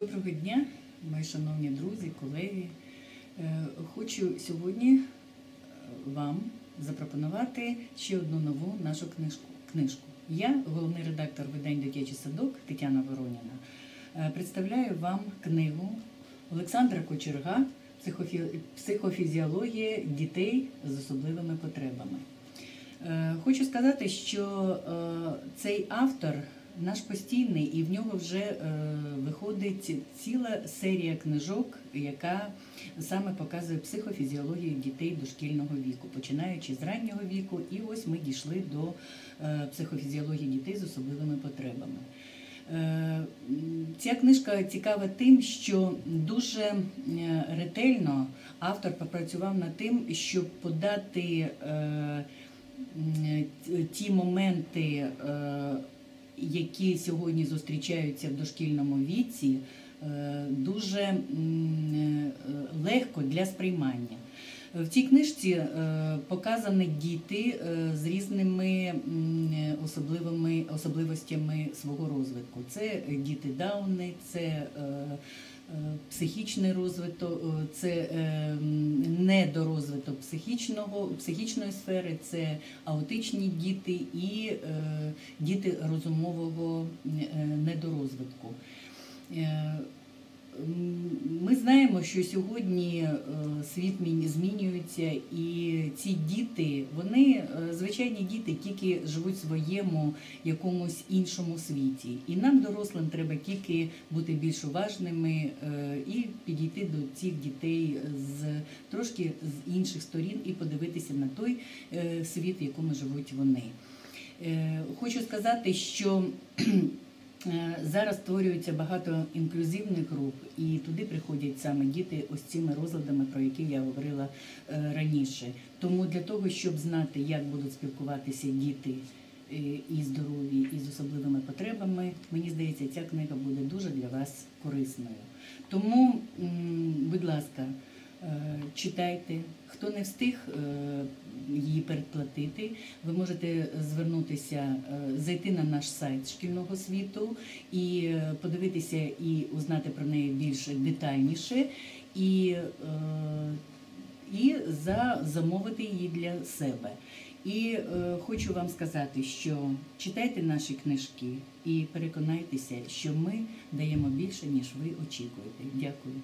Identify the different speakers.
Speaker 1: Доброго дня, мої шановні друзі, колеги. Е, Хочу сьогодні е, вам запропонувати ще одну нову нашу книжку. Я, головний редактор видань Дитячий садок Тетяна Вороніна, е, представляю вам книгу Олександра Кочерга «Психофі- Психофізіологія дітей з особливими потребами. Хочу сказати, що цей автор наш постійний, і в нього вже е, виходить ціла серія книжок, яка саме показує психофізіологію дітей дошкільного віку, починаючи з раннього віку, і ось ми дійшли до е, психофізіології дітей з особливими потребами. Е, Ця книжка цікава тим, що дуже е, ретельно автор попрацював над тим, щоб подати е, ті моменти, які сьогодні зустрічаються в дошкільному віці, е, дуже е, легко для сприймання. В цій книжці е, показані діти з різними особливими особливостями свого розвитку. Це діти Дауни, це психічний розвиток, це недорозвиток психічного, психічної сфери, це аутичні діти і е, діти розумового е, недорозвитку. Знаємо, що сьогодні е, світ змінюється, і ці діти, вони е, звичайні діти, тільки живуть в своєму якомусь іншому світі. І нам, дорослим, треба тільки бути більш уважними е, і підійти до цих дітей з трошки з інших сторін і подивитися на той світ, в якому живуть вони. Хочу сказати, що Зараз створюється багато інклюзивних груп, і туди приходять саме діти ось цими розладами, про які я говорила е, раніше. Тому для того, щоб знати, як будуть спілкуватися діти е, і здорові, і з особливими потребами, мені здається, ця книга буде дуже для вас корисною. Тому, будь ласка, е, читайте. Хто не встиг е, її передплатити, ви можете звернутися, е, зайти на наш сайт шкільного світу і е, подивитися і узнати про неї більш детальніше, і, е, і за, замовити її для себе. І е, хочу вам сказати, що читайте наші книжки і переконайтеся, що ми даємо більше, ніж ви очікуєте. Дякую.